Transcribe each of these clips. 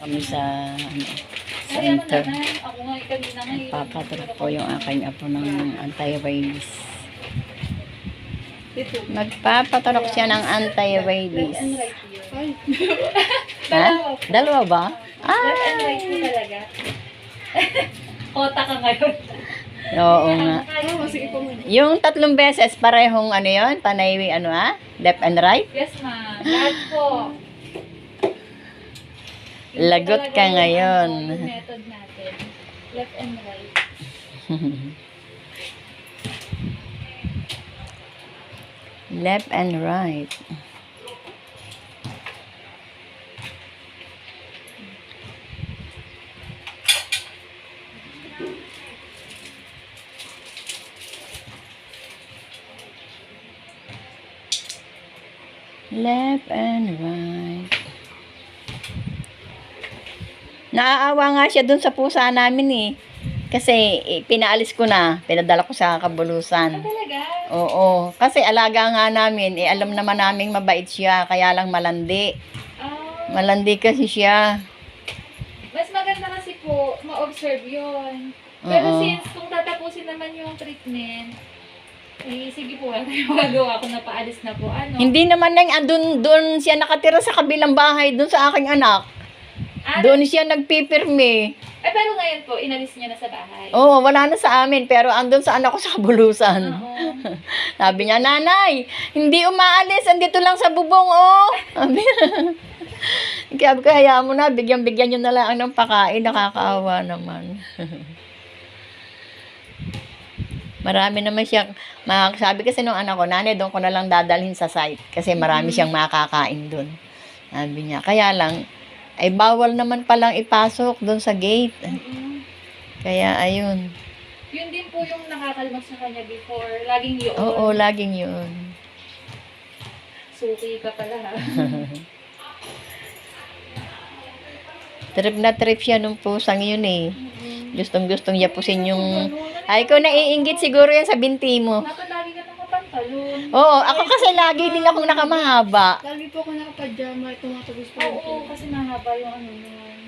Kami sa ano, center. nga eh. Papatrap po yung aking apo ng anti-rabies. Ito. Magpapatrap siya ng anti-rabies. Left Ha? Dalawa ba? Left and Ah! right mo talaga. Kota ka ngayon. Oo nga. oh. Yung tatlong beses, parehong ano yon Panay, ano ah? Left and right? Yes, ma'am. Lahat po. Lagot ka ngayon. Yung method natin. Left and right. Left and right. Left and right. Naaawa nga siya dun sa pusa namin eh. Kasi eh, pinaalis ko na, pinadala ko sa Ah, kabulusan. talaga? Oo, kasi alaga nga namin, eh, alam naman naming mabait siya, kaya lang malandi. Ah, Malandi kasi siya. mas maganda kasi po, ma-observe yun. Pero Oo. since kung tatapusin naman yung treatment, eh, sige po, wala tayong magagawa kung napaalis na po. Ano? Hindi naman nang andun, doon siya nakatira sa kabilang bahay, doon sa aking anak. Ah, Doon siya nagpipirmi. Eh, pero ngayon po, inalis niya na sa bahay. Oo, wala na sa amin, pero andun sa anak ko sa kabulusan. Oo. Sabi niya, nanay, hindi umaalis, andito lang sa bubong, oh. Sabi Kaya hayaan mo na, bigyan-bigyan nyo na lang ng pakain, nakakaawa naman. marami naman siyang, sabi kasi nung anak ko, nanay, doon ko na lang dadalhin sa site, kasi marami siyang makakain doon. Sabi niya, kaya lang, ay bawal naman palang ipasok doon sa gate. Mm-mm. Kaya, ayun. Yun din po yung nakakalmas sa kanya before. Laging yun. Oo, laging yun. Suki ka pala ha. Trip na trip siya nung pusang yun eh. Gustong gustong yapusin yung... Ay, ko naiingit siguro yan sa binti mo. Dapat nakapantalon. Oo, ako kasi lagi din akong nakamahaba. Lagi po ako nakapajama, tumatagos po Oo, ako. kasi mahaba yung ano nun.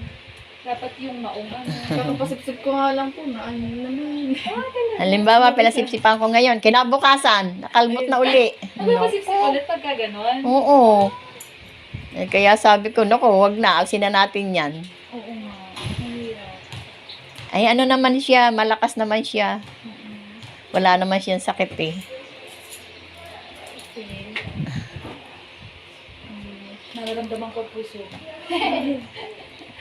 Dapat yung maong ano. Kakapasipsip ko nga lang po na ano naman. Halimbawa, pilasipsipan ko ngayon. Kinabukasan, nakalmot na uli. Ano ba sipsip ulit pagka ganon? Oo. Eh, kaya sabi ko, naku, wag na, alsin na natin yan. Oo nga. Ay, ano naman siya, malakas naman siya. Wala naman siyang sakit eh. Nararamdaman ko puso.